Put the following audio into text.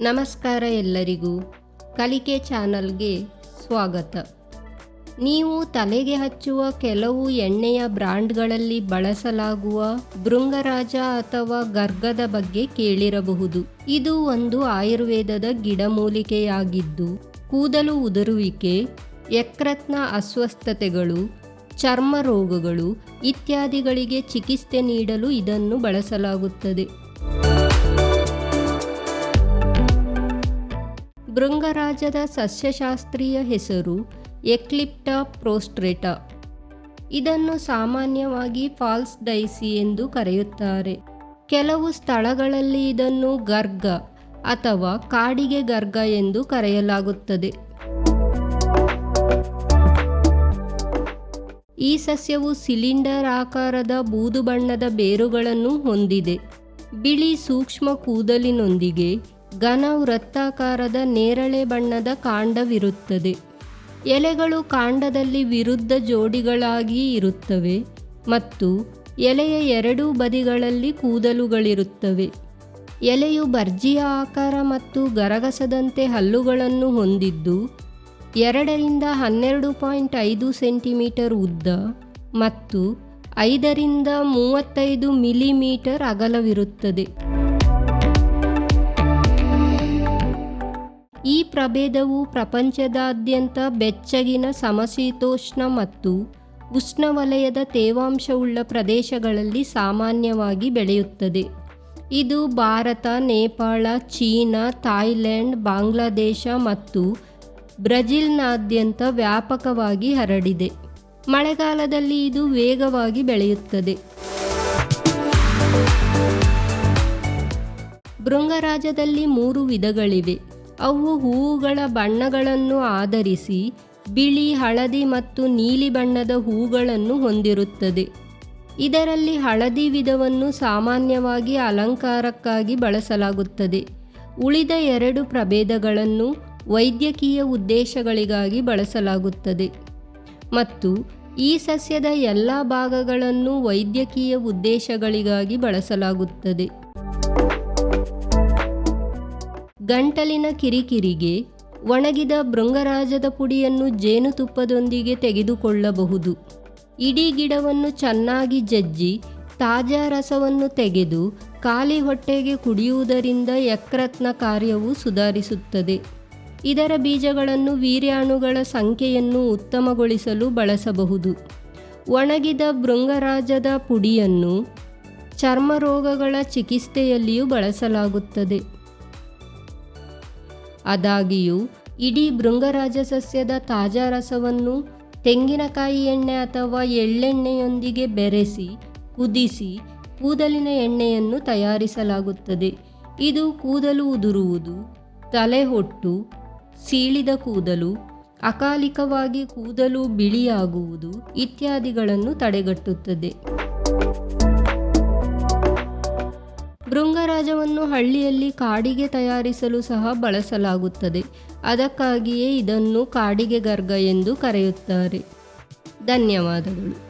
ನಮಸ್ಕಾರ ಎಲ್ಲರಿಗೂ ಕಲಿಕೆ ಚಾನಲ್ಗೆ ಸ್ವಾಗತ. ನೀವು ತಲೆಗೆ ಹಚ್ಚುವ ಕೆಲವು ಎಣ್ಣೆಯ ಬ್ರಾಂಡ್ಗಳಲ್ಲಿ ಬಳಸಲಾಗುವ ಭೃಂಗರಾಜ ಅಥವಾ ಗರ್ಗದ ಬಗ್ಗೆ ಕೇಳಿರಬಹುದು. ಇದು ಒಂದು ಆಯುರ್ವೇದದ ಗಿಡಮೂಲಿಕೆಯಾಗಿದ್ದು, ಕೂದಲು ಉದುರುವಿಕೆ, ಯಕೃತ್ನ ಅಸ್ವಸ್ಥತೆಗಳು, ಚರ್ಮ ರೋಗಗಳು ಇತ್ಯಾದಿಗಳಿಗೆ ಚಿಕಿತ್ಸೆ ನೀಡಲು ಇದನ್ನು ಬಳಸಲಾಗುತ್ತದೆ. ಭೃಂಗರಾಜದ ಸಸ್ಯಶಾಸ್ತ್ರೀಯ ಹೆಸರು ಎಕ್ಲಿಪ್ಟ ಪ್ರೋಸ್ಟ್ರೇಟಾ. ಇದನ್ನು ಸಾಮಾನ್ಯವಾಗಿ ಫಾಲ್ಸ್ ಡೈಸಿ ಎಂದು ಕರೆಯುತ್ತಾರೆ. ಕೆಲವು ಸ್ಥಳಗಳಲ್ಲಿ ಇದನ್ನು ಗರ್ಗ ಅಥವಾ ಕಾಡಿಗೆ ಗರ್ಗ ಎಂದು ಕರೆಯಲಾಗುತ್ತದೆ. ಈ ಸಸ್ಯವು ಸಿಲಿಂಡರ್ ಆಕಾರದ ಬೂದು ಬಣ್ಣದ ಬೇರುಗಳನ್ನು ಹೊಂದಿದೆ. ಬಿಳಿ ಸೂಕ್ಷ್ಮ ಕೂದಲಿನೊಂದಿಗೆ ಘನ ವೃತ್ತಾಕಾರದ ನೇರಳೆ ಬಣ್ಣದ ಕಾಂಡವಿರುತ್ತದೆ. ಎಲೆಗಳು ಕಾಂಡದಲ್ಲಿ ವಿರುದ್ಧ ಜೋಡಿಗಳಾಗಿ ಇರುತ್ತವೆ ಮತ್ತು ಎಲೆಯ ಎರಡೂ ಬದಿಗಳಲ್ಲಿ ಕೂದಲುಗಳಿರುತ್ತವೆ. ಎಲೆಯು ಬರ್ಜಿಯ ಆಕಾರ ಮತ್ತು ಗರಗಸದಂತೆ ಹಲ್ಲುಗಳನ್ನು ಹೊಂದಿದ್ದು, ಎರಡರಿಂದ ಹನ್ನೆರಡು ಪಾಯಿಂಟ್ ಐದು ಸೆಂಟಿಮೀಟರ್ ಉದ್ದ ಮತ್ತು ಐದರಿಂದ ಮೂವತ್ತೈದು ಮಿಲಿಮೀಟರ್ ಅಗಲವಿರುತ್ತದೆ. ಈ ಪ್ರಭೇದವು ಪ್ರಪಂಚದಾದ್ಯಂತ ಬೆಚ್ಚಗಿನ ಸಮಶೀತೋಷ್ಣ ಮತ್ತು ಉಷ್ಣವಲಯದ ತೇವಾಂಶವುಳ್ಳ ಪ್ರದೇಶಗಳಲ್ಲಿ ಸಾಮಾನ್ಯವಾಗಿ ಬೆಳೆಯುತ್ತದೆ. ಇದು ಭಾರತ, ನೇಪಾಳ, ಚೀನಾ, ಥಾಯ್ಲೆಂಡ್, ಬಾಂಗ್ಲಾದೇಶ ಮತ್ತು ಬ್ರೆಜಿಲ್ನಾದ್ಯಂತ ವ್ಯಾಪಕವಾಗಿ ಹರಡಿದೆ. ಮಳೆಗಾಲದಲ್ಲಿ ಇದು ವೇಗವಾಗಿ ಬೆಳೆಯುತ್ತದೆ. ಭೃಂಗರಾಜದಲ್ಲಿ ಮೂರು ವಿಧಗಳಿವೆ. ಅವು ಹೂವುಗಳ ಬಣ್ಣಗಳನ್ನು ಆಧರಿಸಿ ಬಿಳಿ, ಹಳದಿ ಮತ್ತು ನೀಲಿ ಬಣ್ಣದ ಹೂಗಳನ್ನು ಹೊಂದಿರುತ್ತದೆ. ಇದರಲ್ಲಿ ಹಳದಿ ವಿಧವನ್ನು ಸಾಮಾನ್ಯವಾಗಿ ಅಲಂಕಾರಕ್ಕಾಗಿ ಬಳಸಲಾಗುತ್ತದೆ. ಉಳಿದ ಎರಡು ಪ್ರಭೇದಗಳನ್ನು ವೈದ್ಯಕೀಯ ಉದ್ದೇಶಗಳಿಗಾಗಿ ಬಳಸಲಾಗುತ್ತದೆ. ಮತ್ತು ಈ ಸಸ್ಯದ ಎಲ್ಲ ಭಾಗಗಳನ್ನು ವೈದ್ಯಕೀಯ ಉದ್ದೇಶಗಳಿಗಾಗಿ ಬಳಸಲಾಗುತ್ತದೆ. ಗಂಟಲಿನ ಕಿರಿಕಿರಿಗೆ ಒಣಗಿದ ಭೃಂಗರಾಜದ ಪುಡಿಯನ್ನು ಜೇನುತುಪ್ಪದೊಂದಿಗೆ ತೆಗೆದುಕೊಳ್ಳಬಹುದು. ಇಡೀ ಗಿಡವನ್ನು ಚೆನ್ನಾಗಿ ಜಜ್ಜಿ ತಾಜಾ ರಸವನ್ನು ತೆಗೆದು ಖಾಲಿ ಹೊಟ್ಟೆಗೆ ಕುಡಿಯುವುದರಿಂದ ಯಕೃತ್ನ ಕಾರ್ಯವು ಸುಧಾರಿಸುತ್ತದೆ. ಇದರ ಬೀಜಗಳನ್ನು ವೀರ್ಯಾಣುಗಳ ಸಂಖ್ಯೆಯನ್ನು ಉತ್ತಮಗೊಳಿಸಲು ಬಳಸಬಹುದು. ಒಣಗಿದ ಭೃಂಗರಾಜದ ಪುಡಿಯನ್ನು ಚರ್ಮರೋಗಗಳ ಚಿಕಿತ್ಸೆಯಲ್ಲಿಯೂ ಬಳಸಲಾಗುತ್ತದೆ. ಆದಾಗಿಯೂ, ಇಡೀ ಭೃಂಗರಾಜ ಸಸ್ಯದ ತಾಜಾ ರಸವನ್ನು ತೆಂಗಿನಕಾಯಿ ಎಣ್ಣೆ ಅಥವಾ ಎಳ್ಳೆಣ್ಣೆಯೊಂದಿಗೆ ಬೆರೆಸಿ, ಕುದಿಸಿ, ಕೂದಲಿನ ಎಣ್ಣೆಯನ್ನು ತಯಾರಿಸಲಾಗುತ್ತದೆ. ಇದು ಕೂದಲು ಉದುರುವುದು, ತಲೆಹೊಟ್ಟು, ಸೀಳಿದ ಕೂದಲು, ಅಕಾಲಿಕವಾಗಿ ಕೂದಲು ಬಿಳಿಯಾಗುವುದು ಇತ್ಯಾದಿಗಳನ್ನು ತಡೆಗಟ್ಟುತ್ತದೆ. ಭೃಂಗರಾಜವನ್ನು ಹಳ್ಳಿಯಲ್ಲಿ ಕಾಡಿಗೆ ತಯಾರಿಸಲು ಸಹ ಬಳಸಲಾಗುತ್ತದೆ. ಅದಕ್ಕಾಗಿಯೇ ಇದನ್ನು ಕಾಡಿಗೆ ಗರ್ಗ ಎಂದು ಕರೆಯುತ್ತಾರೆ. ಧನ್ಯವಾದಗಳು.